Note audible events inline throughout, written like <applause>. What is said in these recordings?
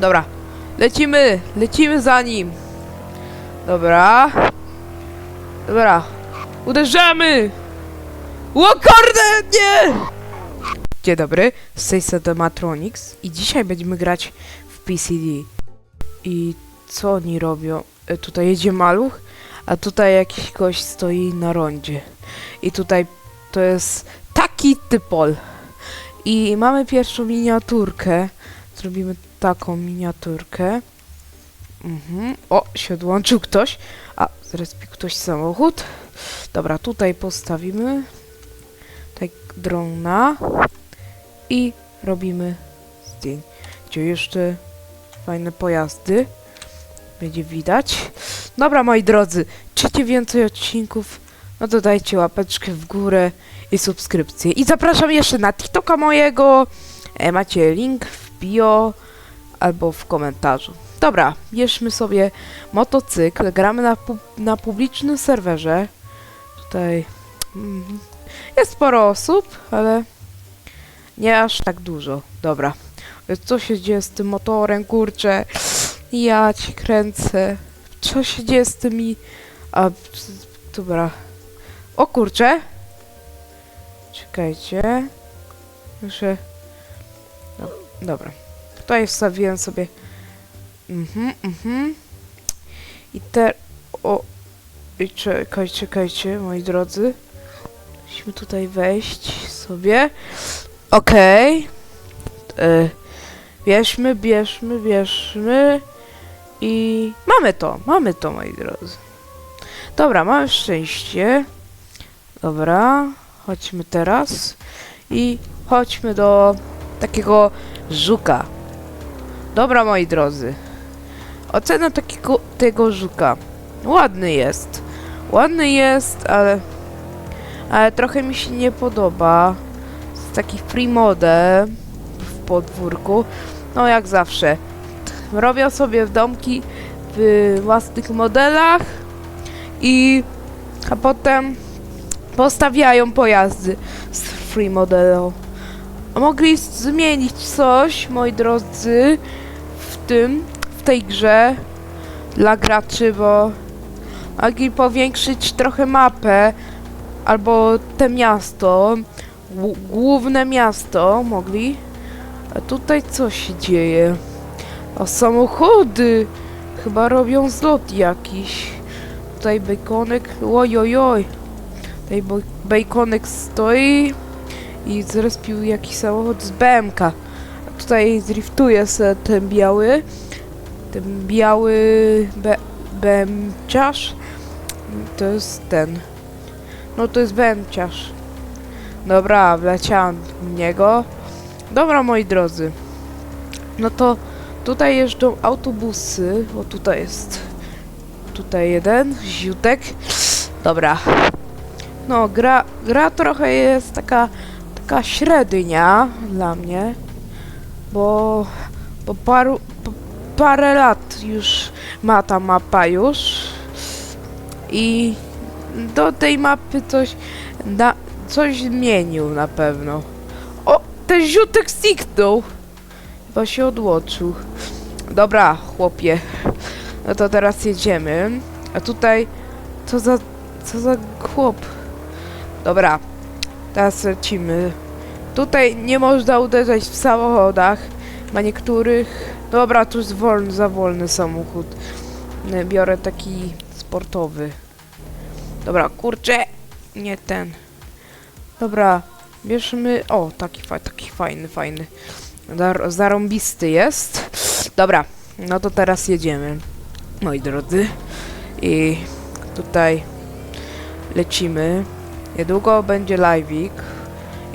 Dobra, lecimy, lecimy za nim. Dobra. Dobra, uderzamy! Łokordę, nie! Dzień dobry, z tej Matronics i dzisiaj będziemy grać w PCD. I co oni robią? E, Tutaj jedzie maluch, a tutaj jakiś gość stoi na rondzie. I tutaj to jest taki typol. I mamy pierwszą miniaturkę. Zrobimy taką miniaturkę. Mhm. O, się odłączył ktoś. A, zrespił ktoś samochód. Dobra, tutaj postawimy tak drona i robimy zdjęcie. Jeszcze fajne pojazdy. Będzie widać. Dobra, moi drodzy, chcecie więcej odcinków? No to dajcie łapeczkę w górę i subskrypcję. I zapraszam jeszcze na TikToka mojego. E, macie link w bio albo w komentarzu. Dobra, bierzmy sobie motocykl. Gramy na, pu na publicznym serwerze. Tutaj mm, jest sporo osób, ale nie aż tak dużo. Dobra. Co się dzieje z tym motorem, kurczę? Ja ci kręcę. Co się dzieje z tymi... A, dobra. O kurczę. Czekajcie. Muszę... No, dobra. Tutaj wstawiłem sobie... Mhm, mhm. I te... O... I czekajcie, moi drodzy. Musimy tutaj wejść sobie. Okej. Okay. Bierzmy, bierzmy, bierzmy. I mamy to, mamy to, moi drodzy. Dobra, mamy szczęście. Dobra, chodźmy teraz. I chodźmy do takiego żuka. Dobra, moi drodzy. Ocena takiego tego żuka. Ładny jest. Ładny jest, ale... Ale trochę mi się nie podoba. Jest taki free mode w podwórku. No jak zawsze. Robią sobie w domki w własnych modelach i a potem postawiają pojazdy z free modelu. Mogli zmienić coś, moi drodzy, tym, w tej grze dla graczy, bo mogli powiększyć trochę mapę albo te miasto, główne miasto mogli. A tutaj co się dzieje? O samochody! Chyba robią zlot jakiś. Tutaj bejkonek, ojojoj. Tutaj boj- bejkonek stoi i zrespił jakiś samochód z BMK. Tutaj driftuje ten biały. Ten biały B BMciarz. To jest ten. No to jest BMciarz. Dobra, wleciałam w niego. Dobra, moi drodzy. No to tutaj jeżdżą autobusy. O, tutaj jest. Tutaj jeden, ziutek. Dobra. No, gra, gra trochę jest taka, taka średnia dla mnie. Bo, bo paru, po, parę lat już ma ta mapa już. I do tej mapy coś, coś zmienił na pewno. O, ten ziutek zniknął. Chyba się odłączył. Dobra, chłopie. No to teraz jedziemy. A tutaj... Co za... Co za chłop? Dobra. Teraz lecimy. Tutaj nie można uderzać w samochodach. Na niektórych... Dobra, tu jest wolny, za wolny samochód. Nie, Biorę taki sportowy. Dobra, kurczę. Nie ten. Dobra, bierzmy... O, taki, taki fajny, fajny. Dar zarąbisty jest. Dobra, no to teraz jedziemy, moi drodzy. I tutaj lecimy. Niedługo będzie live'ik.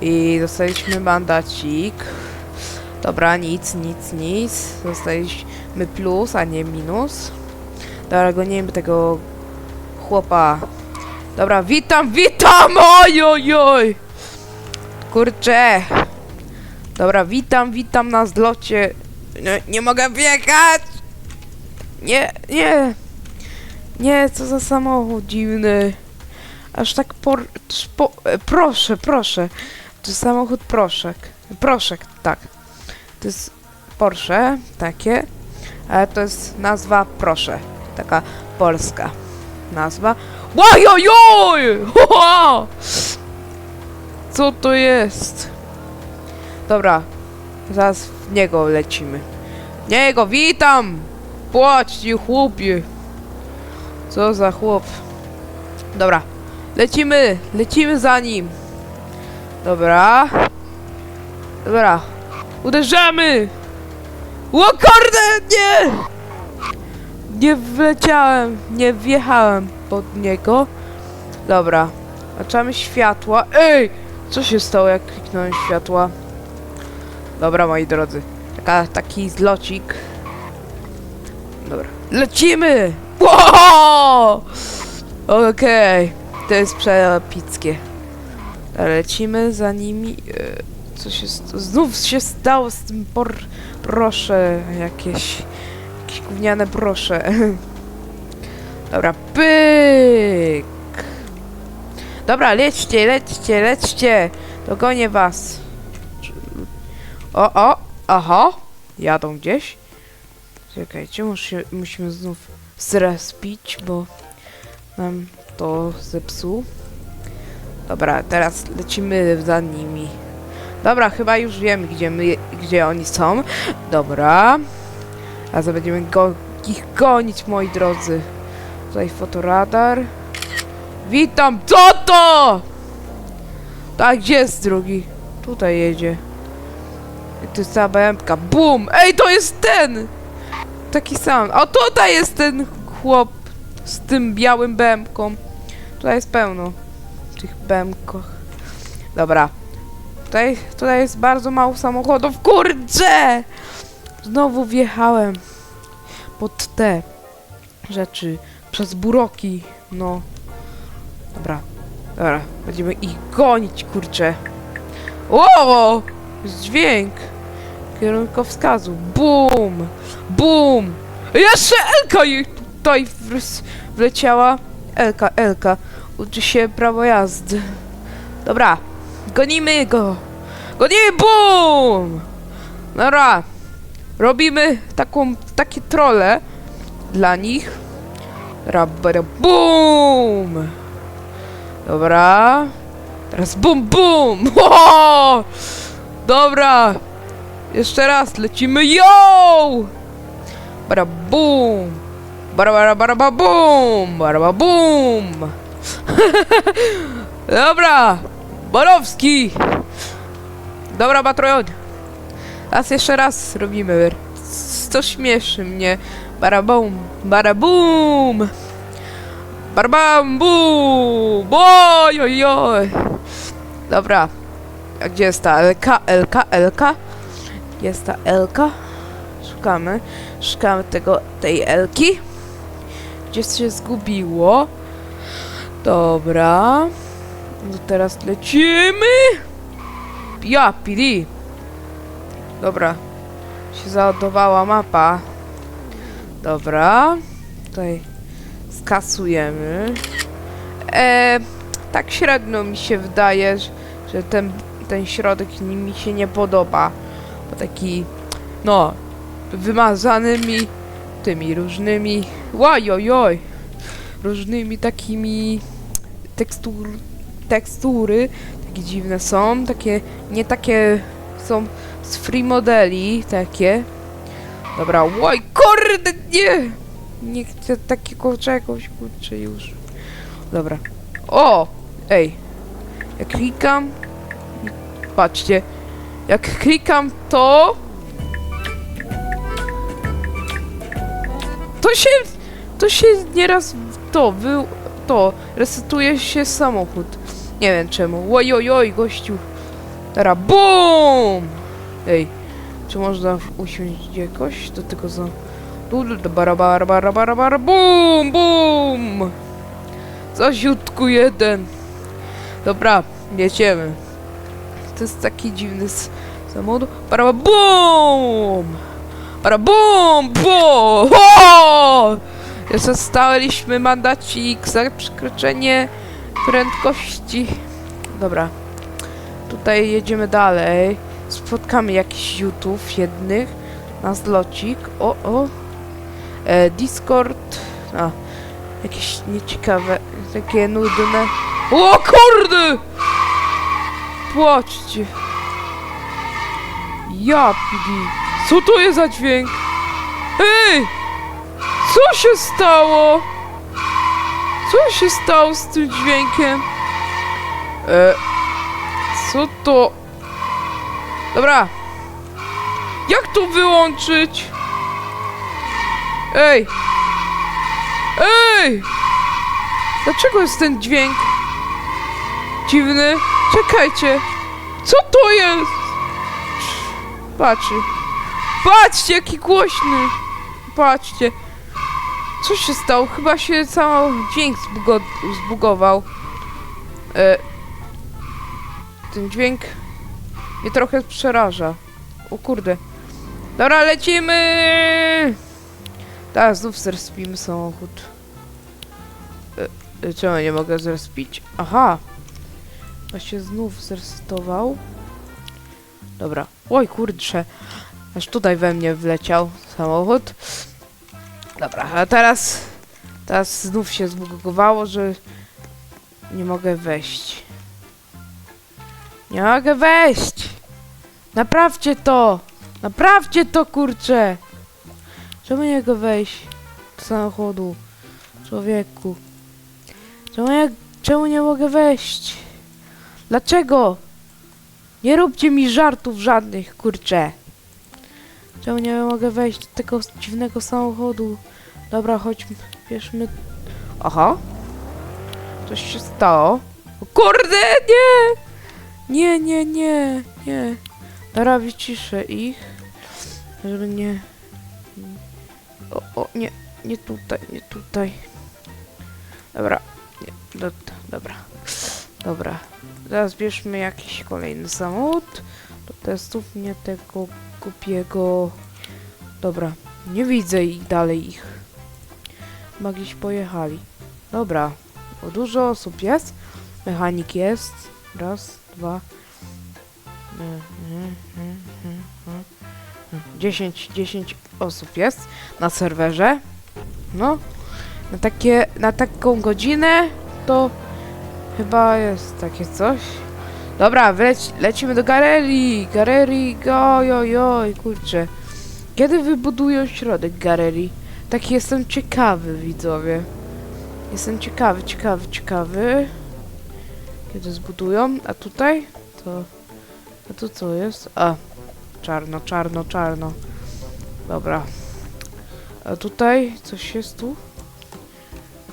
I dostaliśmy mandacik. Dobra, nic, nic, nic. Dostaliśmy plus, a nie minus. Dobra, gonimy tego chłopa. Dobra, witam, witam! Oj, oj, oj! Kurczę! Dobra, witam, witam na zlocie. Nie, nie mogę wjechać! Nie, nie! Nie, co za samochód dziwny. Aż tak por... Spo, e, proszę, proszę. To jest samochód proszek. Proszek, tak. To jest Porsche, takie. Ale to jest nazwa, proszę. Taka polska nazwa. Łajojoj! <laughs> Co to jest? Dobra, zaraz w niego lecimy. Niego, witam! Płaćcie, chłopie! Co za chłop? Dobra, lecimy, lecimy za nim. Dobra. Dobra, uderzamy! O kurde, nie! Nie wleciałem, nie wjechałem pod niego. Dobra, Zaczynamy światła. Ej! Co się stało, jak kliknąłem światła? Dobra, moi drodzy. Taka, taki zlocik. Dobra. Lecimy! Wow! Okej. To jest przepickie. Lecimy za nimi. E, Co się Znów się stało z tym por... Proszę, jakieś... Jakieś gówniane proszę. <laughs> Dobra, pyk! Dobra, lećcie, lećcie, lećcie! Dogonię was. O, o, aha! Jadą gdzieś. Czekajcie, musi, musimy znów zrespić, bo nam to zepsuł. Dobra, teraz lecimy za nimi. Dobra, chyba już wiem, gdzie my, gdzie oni są. Dobra. A będziemy go, ich gonić, moi drodzy. Tutaj fotoradar. Witam, co to? Tak, gdzie jest drugi? Tutaj jedzie. I To jest ta BMK. Bum! Ej, to jest ten! Taki sam. O, tutaj jest ten chłop z tym białym BMką. Tutaj jest pełno tych BMkach. Dobra. Tutaj, tutaj jest bardzo mało samochodów. Kurczę! Znowu wjechałem pod te rzeczy. Przez buroki. No. Dobra. Dobra. Będziemy ich gonić, kurczę. O! Jest dźwięk. Kierunkowskazu. Bum! Bum! Jeszcze Elka jej tutaj wleciała. Elka, Elka. Uczy się prawo jazdy. Dobra. Gonimy go. Gonimy, bum! Dobra. Robimy taką, takie trole dla nich. Rabara, bum! Dobra. Teraz bum, bum! <laughs> Ho! Dobra. Jeszcze raz, lecimy, yo! Bara bum! Bara bara bara ba bum! Bara ba bum! <laughs> Dobra! Borowski! Dobra, Batrojon! Raz jeszcze raz robimy. Co śmieszy mnie. Barabum, barabum! Barbam, bum! Oj, oj, oj! Dobra. A gdzie jest ta LK, LK, LK? Jest ta LK? Szukamy. Szukamy tego, tej Elki. Gdzieś się zgubiło. Dobra. No teraz lecimy. Ja, PD. Dobra. Się załadowała mapa. Dobra. Tutaj skasujemy. E, tak średnio mi się wydaje, że, ten, ten środek mi się nie podoba. Bo taki, no, wymazanymi tymi różnymi, oj, różnymi takimi tekstur, tekstury, takie dziwne są, takie, nie takie są z free modeli, takie. Dobra, oj, kurde, nie! Nie chcę takiego czegoś, kurczę, już. Dobra. O! Ej. Jak klikam... Patrzcie. Jak klikam to... To się... To się nieraz... To, wy... To. Resetuje się samochód. Nie wiem czemu. Oj, oj, oj, gościu. Teraz BUM! Ej. Czy można usiąść jakoś do tego za... Du, du, du, bara, bara, bara, bara, bara, bum, bum! Zaziutku jeden. Dobra, jedziemy. To jest taki dziwny samochód. Para, bum! Para, bum, bum! Dostaliśmy mandacik za przekroczenie prędkości. Dobra. Tutaj jedziemy dalej. Spotkamy jakichś jutów jednych na zlocik. O, o. E, Discord. A, jakieś nieciekawe, takie nudne. O kurde! Płaczcie. Ja pidi. Co to jest za dźwięk? Ej! Co się stało? Co się stało z tym dźwiękiem? E, co to? Dobra. Jak to wyłączyć? Ej! Ej! Dlaczego jest ten dźwięk? Dziwny. Czekajcie. Co to jest? Patrzcie. Patrzcie, jaki głośny. Patrzcie. Co się stało? Chyba się cały dźwięk zbugo zbugował. E, ten dźwięk mnie trochę przeraża. O kurde. Dobra, lecimy! Tak, znów zrespimy samochód. E, e, czemu nie mogę zrespić? Aha! Właśnie znów zresetował. Dobra. Oj, kurczę. Aż tutaj we mnie wleciał samochód. Dobra, a teraz... Teraz znów się zbugowało, że... Nie mogę wejść. Nie mogę wejść! Naprawcie to! Naprawcie to, kurczę! Czemu nie mogę wejść do samochodu? Człowieku. Czemu, ja, czemu nie mogę wejść? Dlaczego? Nie róbcie mi żartów żadnych, kurczę. Czemu nie mogę wejść do tego dziwnego samochodu? Dobra, chodźmy, bierzmy... Aha. Coś się stało. O kurde, nie! Nie, nie, nie, nie. Dobra, wyciszę ich, żeby nie... O, o, nie, nie tutaj, nie tutaj. Dobra, nie, do, dobra. Dobra, teraz bierzmy jakiś kolejny samochód. Do testów nie tego głupiego... Dobra, nie widzę ich dalej ich. Chyba gdzieś pojechali. Dobra, o dużo osób jest. Mechanik jest. Raz, dwa. 10, 10 osób jest na serwerze. No, na takie, na taką godzinę to chyba jest takie coś. Dobra, lecimy do galerii, galerii, oj, oj, oj, kurczę. Kiedy wybudują środek galerii? Tak jestem ciekawy, widzowie. Jestem ciekawy, ciekawy, ciekawy. Kiedy zbudują, a tutaj to... A tu co jest? A, czarno, czarno, czarno. Dobra. A tutaj coś jest tu?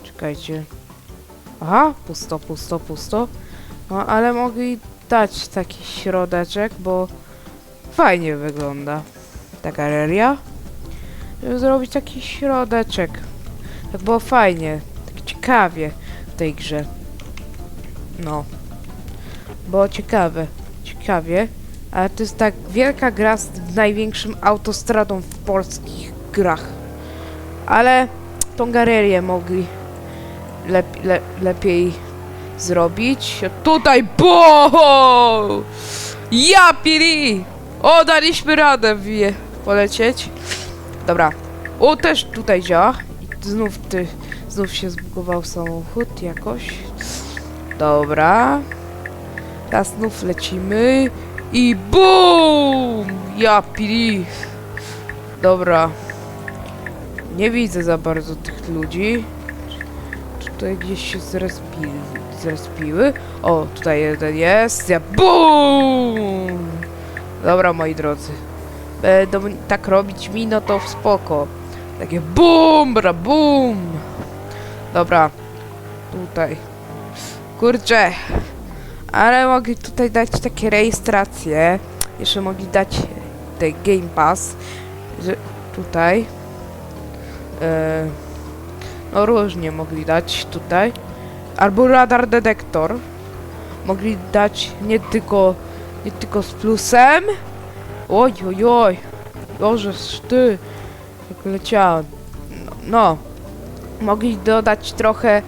Czekajcie. Aha, pusto, pusto, pusto. No, ale mogli dać taki środeczek, bo fajnie wygląda ta galeria. Żeby zrobić taki środeczek. Tak było fajnie, tak ciekawie w tej grze. No. Było ciekawe, ciekawie. Ale to jest tak wielka gra z największym autostradą w polskich grach. Ale tą galerię mogli lep, le, lepiej zrobić. Tutaj, bo! Ja pili! O, daliśmy radę wie, polecieć. Dobra. O, też tutaj działa. Znów ty, znów się zbugował samochód jakoś. Dobra. Teraz znów lecimy. I BUM! Ja pili! Dobra. Nie widzę za bardzo tych ludzi. Tutaj gdzieś się zrespili, zrespiły. O, tutaj jeden jest. Ja BUM! Dobra, moi drodzy. Będą tak robić mi, no to w spoko. Takie BUM! Bra, BUM! Dobra. Tutaj. Kurczę. Ale mogli tutaj dać takie rejestracje. Jeszcze mogli dać ten Game Pass. Że tutaj. E, no różnie mogli dać tutaj. Albo radar detektor. Mogli dać nie tylko nie tylko z plusem. Oj, oj, oj. Boże, ty. Jak leciałem. No, no. Mogli dodać trochę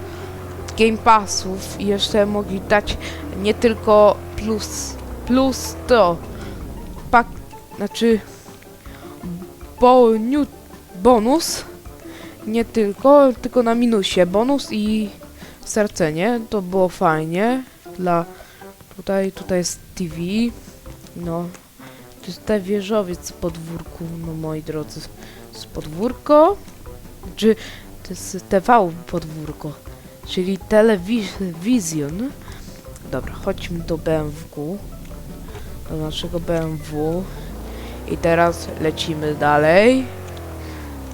Game Passów i jeszcze mogli dać nie tylko plus, plus to, pak, znaczy bonus, nie tylko, tylko na minusie. Bonus i serce, nie? To było fajnie. Dla tutaj, tutaj jest TV. No. To jest ten wieżowiec z podwórku, no moi drodzy. Z podwórko? Czy to jest TV podwórko? Czyli telewizjon. Dobra, chodźmy do BMW. Do naszego BMW. I teraz lecimy dalej.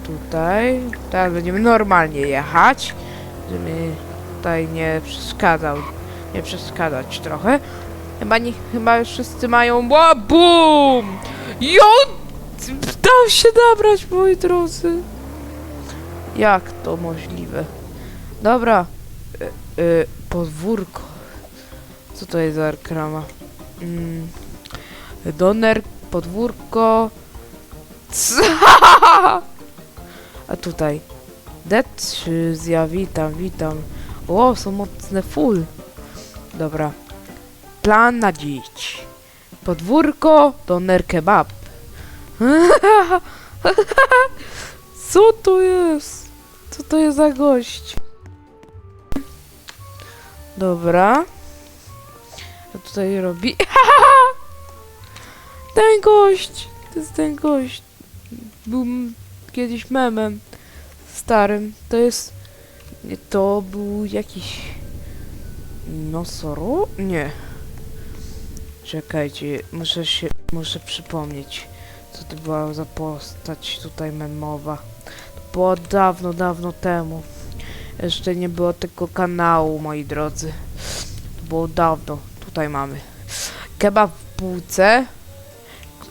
Tutaj. Teraz będziemy normalnie jechać. Żeby tutaj nie przeszkadzał. Nie przeszkadzać trochę. Chyba, nie, chyba wszyscy mają. Ła, bum! Jo! Dał się nabrać, moi drodzy. Jak to możliwe? Dobra. Y, y, podwórko. Co to jest za reklama? Mm. Doner, podwórko. <laughs> A tutaj. Decyzja, witam, witam. O, są mocne full. Dobra. Plan na dziś. Podwórko, doner kebab. <laughs> Co to jest? Co to jest za gość? Dobra. Co tutaj robi? <laughs> ten gość! To jest ten gość. Był kiedyś memem starym. To jest... nie, To był jakiś... Nosoro? Nie. Czekajcie, muszę się... Muszę przypomnieć, co to była za postać tutaj memowa. To było dawno, dawno temu. Jeszcze nie było tego kanału, moi drodzy. To było dawno. Tutaj mamy. Kebab w półce.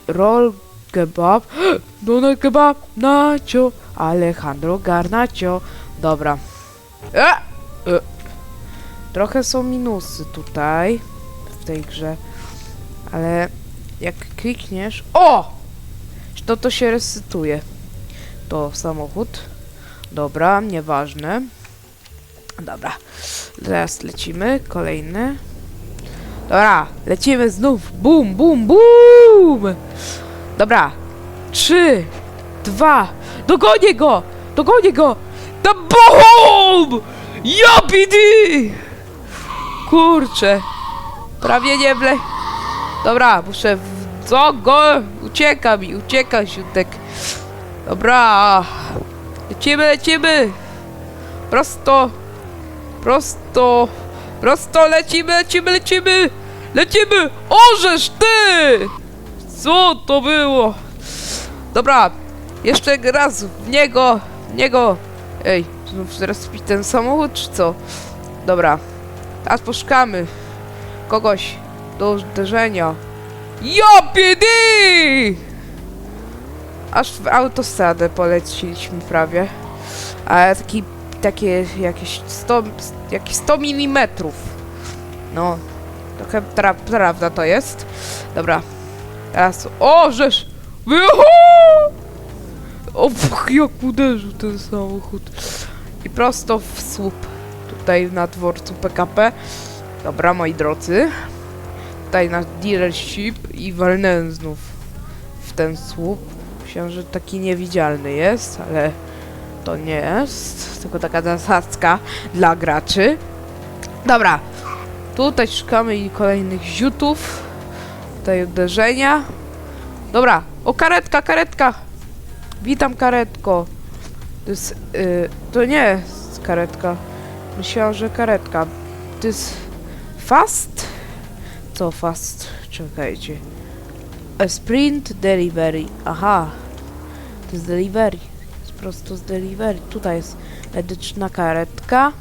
Roll kebab. <gasps> Doner kebab. Nacio. Alejandro Garnacio. Dobra. E! E. Trochę są minusy tutaj. W tej grze. Ale jak klikniesz... O! To to się resetuje. To samochód. Dobra, nieważne. Dobra. Teraz lecimy. Kolejny. Dobra, lecimy znów. Bum, bum, bum! Dobra. Trzy, dwa. Dogonię go! Dogonię go! Da BUM! Jopidi! Kurczę. Prawie nie wle... Dobra, muszę... W... Co go? Ucieka mi, ucieka siutek. Dobra. Lecimy, lecimy. Prosto. Prosto. Prosto lecimy, lecimy, lecimy. Lecimy. Orzesz ty! Co to było? Dobra. Jeszcze raz w niego. W niego. Ej, znów teraz pić ten samochód, czy co? Dobra. Teraz poszukamy kogoś do uderzenia. Jopidi! Aż w autostradę poleciliśmy prawie. Ale taki, takie jakieś 100, jakieś 100 mm. No, trochę tra prawda to jest. Dobra, teraz, o, żeż! Wyhu! O, jak uderzył ten samochód. I prosto w słup. Tutaj na dworcu PKP. Dobra, moi drodzy. Tutaj na dealership i walnąłem znów w ten słup. Myślałem, że taki niewidzialny jest, ale to nie jest. Tylko taka zasadzka dla graczy. Dobra. Tutaj szukamy kolejnych ziutów. Tutaj uderzenia. Dobra. O, karetka, karetka. Witam, karetko. To jest... y, to nie jest karetka. Myślałam, że karetka. To jest... Fast? Co fast? Czekajcie. A sprint delivery. Aha. To jest delivery. Jest prosto z delivery. Tutaj jest medyczna karetka.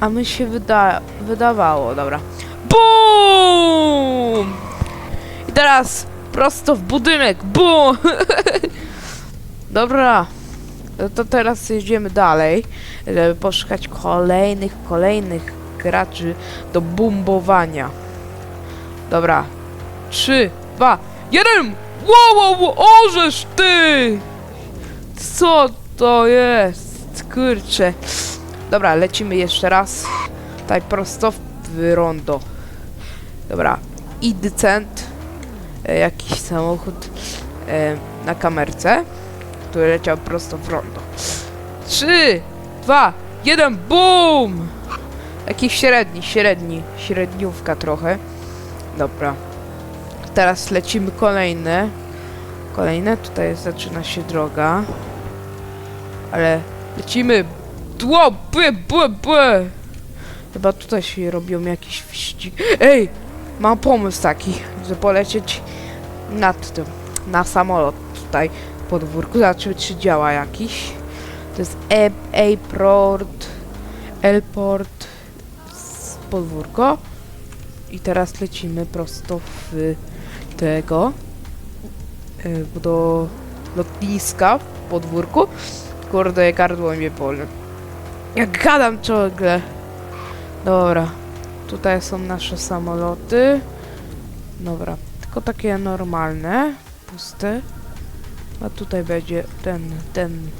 A my się wyda wydawało. Dobra. BUM! I teraz prosto w budynek. BUM! <laughs> Dobra. No to teraz jedziemy dalej, żeby poszukać kolejnych, kolejnych graczy do bumbowania. Dobra. Trzy, dwa, jeden! Wow, wow, wow, orzesz ty! Co to jest? Kurczę. Dobra, lecimy jeszcze raz. Tutaj prosto w rondo. Dobra. I decent. E, jakiś samochód e, na kamerce, który leciał prosto w rondo. trzy, dwa, jeden, BUM! Taki średni, średni, średniówka trochę. Dobra. Teraz lecimy kolejne. Kolejne, tutaj zaczyna się droga. Ale lecimy. Tło, bły, bły, bły. Chyba tutaj się robią jakieś wyścigi. Ej! Mam pomysł taki, że polecieć nad tym, na samolot tutaj podwórku. Zobaczymy, czy działa jakiś. To jest e Airport, z podwórko. I teraz lecimy prosto w tego, y, do lotniska w podwórku. Kurde, gardło mnie boli. Jak gadam ciągle. Dobra. Tutaj są nasze samoloty. Dobra. Tylko takie normalne. Puste. A tutaj będzie ten, ten.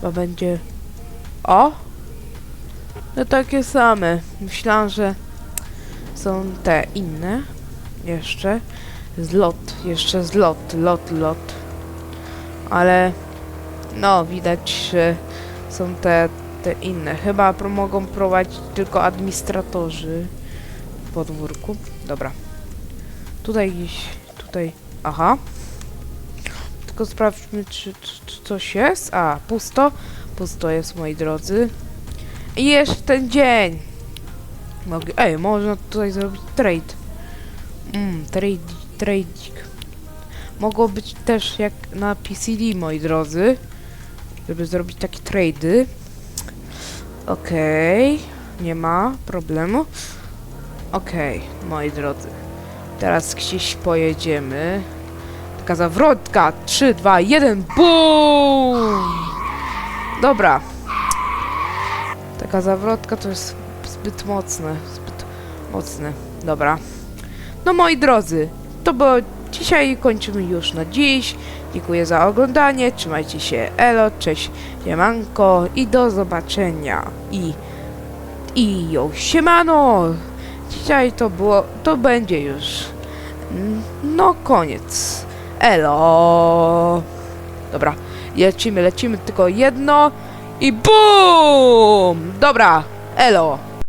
Chyba będzie... O! No takie same. Myślałam, że są te inne. Jeszcze. Zlot. Jeszcze zlot. Lot, lot. Ale... No, widać, że są te, te inne. Chyba mogą prowadzić tylko administratorzy w podwórku. Dobra. Tutaj gdzieś, tutaj, aha. Tylko sprawdźmy, czy, czy, czy coś jest. A, pusto. Pusto jest, moi drodzy. I jeszcze ten dzień. Mogę, ej, można tutaj zrobić trade. Mm, trade, trading. Mogło być też jak na PCD, moi drodzy żeby zrobić takie trady. Okej, nie ma problemu. Okej, moi drodzy. Teraz gdzieś pojedziemy. Taka zawrotka. 3, 2, 1, BUM! Dobra. Taka zawrotka to jest zbyt mocne. Zbyt mocne. Dobra. No moi drodzy, to było dzisiaj. Kończymy już na dziś. Dziękuję za oglądanie, trzymajcie się, elo, cześć, siemanko i do zobaczenia. I, i jo, siemano! Dzisiaj to było, to będzie już, mm, no koniec, elo! Dobra, lecimy, lecimy tylko jedno i BUM! Dobra, elo!